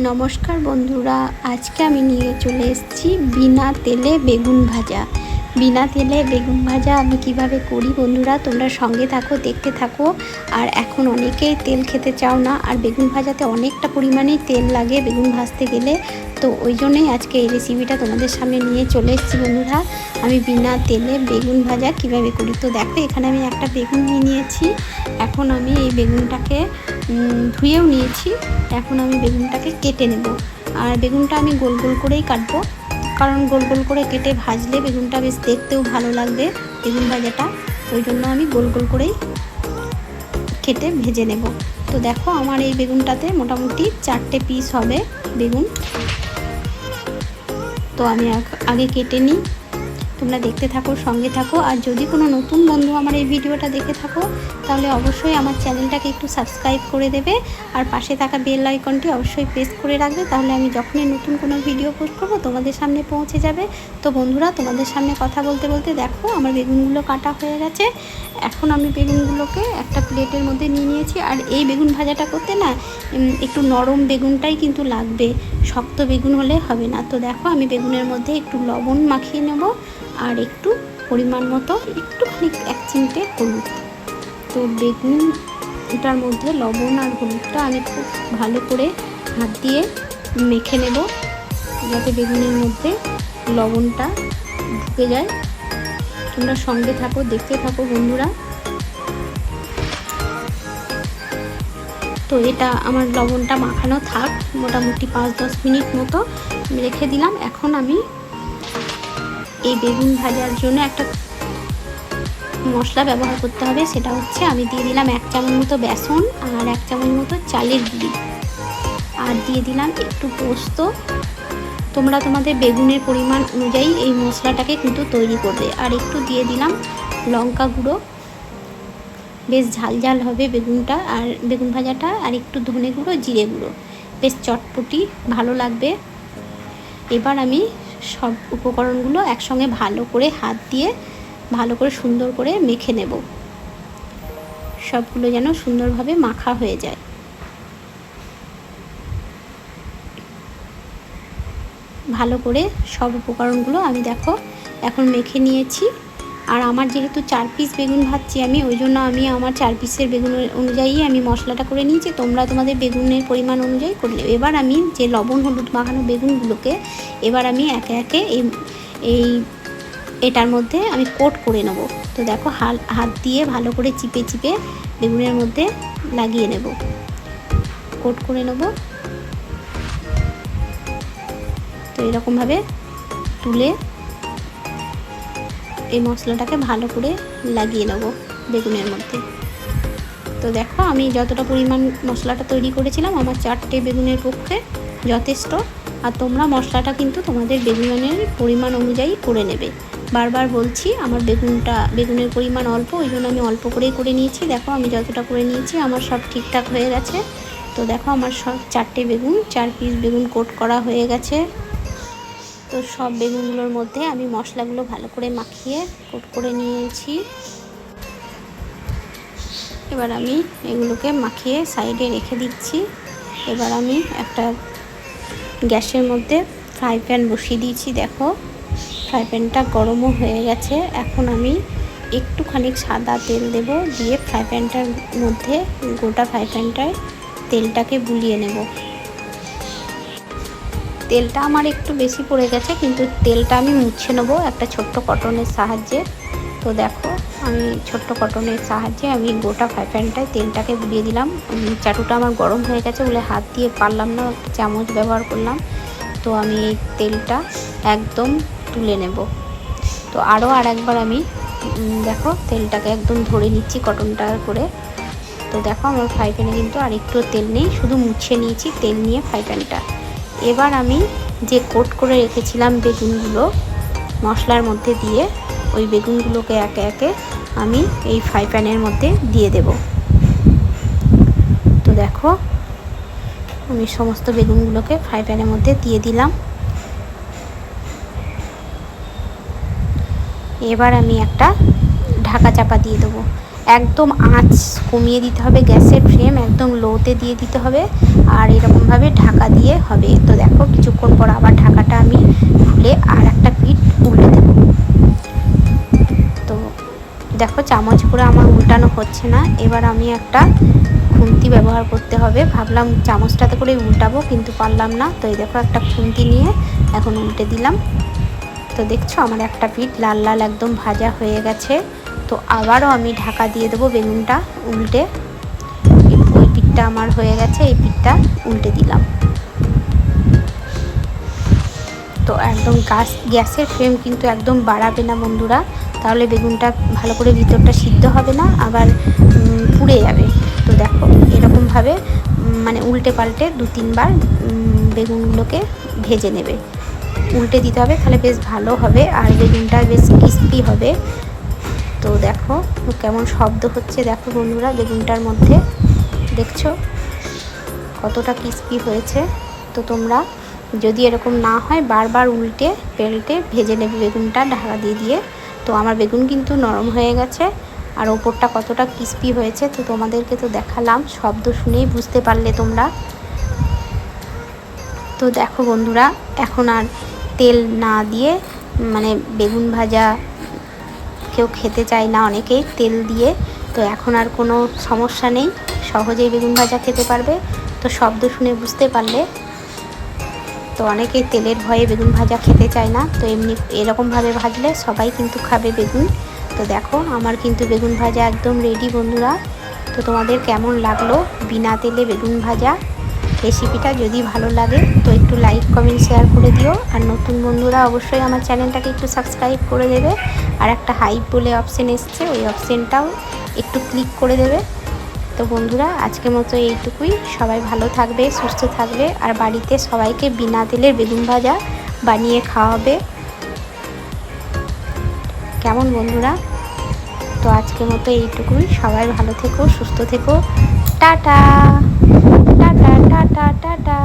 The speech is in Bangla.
নমস্কার বন্ধুরা, আজকে আমি নিয়ে চলে এসেছি বিনা তেলে বেগুন ভাজা। বিনা তেলে বেগুন ভাজা আমি কীভাবে করি বন্ধুরা, তোমরা সঙ্গে থাকো, দেখতে থাকো। আর এখন অনেকেই তেল খেতে চাও না, আর বেগুন ভাজাতে অনেকটা পরিমাণেই তেল লাগে বেগুন ভাজতে গেলে। তো ওই জন্যই আজকে এই রেসিপিটা তোমাদের সামনে নিয়ে চলে এসেছি বন্ধুরা। আমি বিনা তেলে বেগুন ভাজা কীভাবে করি? তো দেখো, এখানে আমি একটা বেগুন নিয়ে নিয়েছি। এখন আমি এই বেগুনটাকে ধুয়েও নিয়েছি। এখন আমি বেগুনটাকে কেটে নেব। আর বেগুনটা আমি গোল গোল করেই কাটবো। কারণ গোল গোল করে কেটে ভাজলে বেগুনটা বেশ দেখতেও ভালো লাগবে, বেগুন ভাজাটা। ওই জন্য আমি গোল গোল করেই কেটে ভেজে নেব। তো দেখো, আমার এই বেগুনটাতে মোটামুটি চারটে পিস হবে বেগুন। তো আমি আগে কেটে নিই। তোমরা দেখতে থাকো, সঙ্গে থাকো। আর যদি কোনো নতুন বন্ধু আমার এই ভিডিওটা দেখে থাকো, তাহলে অবশ্যই আমার চ্যানেলটাকে একটু সাবস্ক্রাইব করে দেবে। আর পাশে থাকা বেল আইকনটি অবশ্যই প্রেস করে রাখবে। তাহলে আমি যখনই নতুন কোনো ভিডিও পোস্ট করব, তোমাদের সামনে পৌঁছে যাবে। তো বন্ধুরা, তোমাদের সামনে কথা বলতে বলতে দেখো, আমার বেগুনগুলো কাটা হয়ে গেছে। এখন আমি বেগুনগুলোকে একটা প্লেটের মধ্যে নিয়ে নিয়েছি। আর এই বেগুন ভাজাটা করতে না একটু নরম বেগুনটাই কিন্তু লাগবে। শক্ত বেগুন হলে হবে না। তো দেখো, আমি বেগুনের মধ্যে একটু লবণ মাখিয়ে নেব। আর একটু পরিমাণ মতো একটুখানি এক চিমটে হলুদ। তো বেগুনটার মধ্যে লবণ আর হলুদটা আমি খুব ভালো করে হাত দিয়ে মেখে নেব যাতে বেগুনের মধ্যে লবণটা ঢুকে যায়। তোমরা সঙ্গে থাকো, দেখতে থাকো বন্ধুরা। তো এটা আমার লবণটা মাখানো থাক, মোটামুটি পাঁচ দশ মিনিট মতো রেখে দিলাম। এখন আমি এই বেগুন ভাজার জন্য একটা মশলা ব্যবহার করতে হবে। সেটা হচ্ছে আমি দিয়ে দিলাম এক চামচ মতো বেসন আর এক চামচ মতো চালের গুঁড়ি। আর দিয়ে দিলাম একটু পোস্ত। তোমরা তোমাদের বেগুনের পরিমাণ অনুযায়ী এই মশলাটাকে কিন্তু তৈরি করবে। আর একটু দিয়ে দিলাম লঙ্কা গুঁড়ো। বেশ ঝাল ঝাল হবে বেগুনটা আর বেগুন ভাজাটা। আর একটু ধনে গুঁড়ো, জিরে গুঁড়ো। বেশ চটপটি, ভালো লাগবে। এবার আমি সব উপকরণগুলো একসঙ্গে ভালো করে হাত দিয়ে, ভালো করে সুন্দর করে মেখে নেব। সবগুলো যেন সুন্দরভাবে মাখা হয়ে যায়। ভালো করে সব উপকরণগুলো আমি দেখো, এখন মেখে নিয়েছি। আর আমার যেহেতু চার পিস বেগুন ভাজছি আমি, ওই জন্য আমি আমার চার পিসের বেগুন অনুযায়ী আমি মশলাটা করে নিয়েছি। তোমরা তোমাদের বেগুনের পরিমাণ অনুযায়ী করলে এবার আমি যে লবণ হলুদ মাখানো বেগুনগুলোকে এবার আমি একে একে এই এটার মধ্যে আমি কোট করে নেব। তো দেখো হাল, হাত দিয়ে ভালো করে চিপে চিপে বেগুনের মধ্যে লাগিয়ে নেব। কোট করে নেব। তো এরকমভাবে তুলে এই মশলাটাকে ভালো করে লাগিয়ে নেব বেগুনের মধ্যে। তো দেখো, আমি যতটা পরিমাণ মশলাটা তৈরি করেছিলাম, আমার চারটে বেগুনের পক্ষে যথেষ্ট। আর তোমরা মশলাটা কিন্তু তোমাদের বেগুনের পরিমাণ অনুযায়ী করে নেবে। বারবার বলছি, আমার বেগুনটা, বেগুনের পরিমাণ অল্প, ওই জন্য আমি অল্প করেই করে নিয়েছি। দেখো, আমি যতটা করে নিয়েছি, আমার সব ঠিকঠাক হয়ে গেছে। তো দেখো, আমার সব চারটে বেগুন, চার পিস বেগুন কোট করা হয়ে গেছে। তো সব বেগুনগুলোর মধ্যে আমি মশলাগুলো ভালো করে মাখিয়ে কোট করে নিয়েছি। এবার আমি এগুলোকে মাখিয়ে সাইডে রেখে দিচ্ছি। এবার আমি একটা গ্যাসের মধ্যে ফ্রাই প্যান বসিয়ে দিয়েছি, দেখো। ফ্রাই প্যানটা গরমও হয়ে গেছে। এখন আমি একটুখানি সাদা তেল দেব, দিয়ে ফ্রাই প্যানটার মধ্যে গোটা ফ্রাই প্যানটায় তেলটাকে বুলিয়ে নেব। তেলটা আমার একটু বেশি পড়ে গেছে, কিন্তু তেলটা আমি মুছে নেব একটা ছোট্ট কটনের সাহায্যে। তো দেখো, আমি ছোট্ট কটনের সাহায্যে আমি গোটা ফ্রাই প্যানটায় তেলটাকে বুলিয়ে দিলাম। চাটুটা আমার গরম হয়ে গেছে বলে হাত দিয়ে পারলাম না, চামচ ব্যবহার করলাম। তো আমি এই তেলটা একদম তুলে নেব। তো আরও আর একবার আমি দেখো তেলটাকে একদম ধরে নিচ্ছি কটনটা করে। তো দেখো আমার ফ্রাই প্যানে কিন্তু আর একটু তেল নেই, শুধু মুছে নিয়েছি তেল নিয়ে ফ্রাই প্যানটা। এবার আমি যে কোট করে রেখেছিলাম বেগুনগুলো, মশলার মধ্যে দিয়ে, ওই বেগুনগুলোকে একে একে আমি এই ফ্রাই প্যানের মধ্যে দিয়ে দেব। তো দেখো, আমি সমস্ত বেগুনগুলোকে ফ্রাই প্যানের মধ্যে দিয়ে দিলাম। এবার আমি একটা ঢাকা চাপা দিয়ে দেবো। একদম আঁচ কমিয়ে দিতে হবে, গ্যাসের ফ্লেম একদম লোতে দিয়ে দিতে হবে, আর এরকমভাবে ঢাকা দিয়ে হবে। তো দেখো, কিছুক্ষণ পর আবার ঢাকাটা আমি খুলে আর একটা পিঠ উল্টে দেব। তো দেখো, চামচ করে আমার উল্টানো হচ্ছে না। এবার আমি একটা খুন্তি ব্যবহার করতে হবে। ভাবলাম চামচটাতে করেই উল্টাবো, কিন্তু পারলাম না। তো এই দেখো, একটা খুন্তি নিয়ে এখন উল্টে দিলাম। তো দেখছ, আমার একটা পিঠ লাল লাল একদম ভাজা হয়ে গেছে। তো আবারও আমি ঢাকা দিয়ে দেবো বেগুনটা উল্টে। ওই পিঠটা আমার হয়ে গেছে, এই পিঠটা উল্টে দিলাম। তো একদম গাছ গ্যাসের ফ্লেম কিন্তু একদম বাড়াবে না বন্ধুরা। তাহলে বেগুনটা ভালো করে ভিতরটা সিদ্ধ হবে না, আবার পুড়ে যাবে। তো দেখো, এরকমভাবে মানে উল্টে পাল্টে দু তিনবার বেগুনগুলোকে ভেজে নেবে। উল্টে দিতে হবে, তাহলে বেশ ভালো হবে, আর বেগুনটা বেশ ক্রিস্পি হবে। তো দেখো, কেমন শব্দ হচ্ছে, দেখো বন্ধুরা, বেগুনটার মধ্যে। দেখছ? কতটা ক্রিস্পি হয়েছে। তো তোমরা যদি এরকম না হয়, বারবার উল্টে পেল্টে ভেজে নেবে বেগুনটা ঢাকা দিয়ে দিয়ে। তো আমার বেগুন কিন্তু নরম হয়ে গেছে, আর ওপরটা কতটা ক্রিস্পি হয়েছে তো তোমাদেরকে তো দেখালাম, শব্দ শুনেই বুঝতে পারলে তোমরা। তো দেখো বন্ধুরা, এখন আর তেল না দিয়ে মানে বেগুন ভাজা কেউ খেতে চায় না অনেকেই তেল দিয়ে। তো এখন আর কোনো সমস্যা নেই, সহজেই বেগুন ভাজা খেতে পারবে। তো শব্দ শুনে বুঝতে পারলে তো অনেকে তেলের ভয়ে বেগুন ভাজা খেতে চায় না, তো এমনি এরকমভাবে ভাজলে সবাই কিন্তু খাবে বেগুন। তো দেখো, আমার কিন্তু বেগুন ভাজা একদম রেডি বন্ধুরা। তো তোমাদের কেমন লাগল বিনা তেলে বেগুন ভাজা রেসিপিটা যদি ভালো লাগে, তো একটু লাইক কমেন্ট শেয়ার করে দিও। আর নতুন বন্ধুরা অবশ্যই আমার চ্যানেলটাকে একটু সাবস্ক্রাইব করে দেবে। আর একটা হাইপ বলে অপশান এসছে, ওই অপশানটাও একটু ক্লিক করে দেবে। তো বন্ধুরা আজকে মতো এইটুকুই। সবাই ভালো থাকবে, সুস্থ থাকবে, আর বাড়িতে সবাইকে বিনা তেলের বেগুন ভাজা বানিয়ে খাওয়াবে। কেমন বন্ধুরা? তো আজকে মতো এইটুকুই। সবাই ভালো থেকো, সুস্থ থেকো। টাটা! Tata tata tata!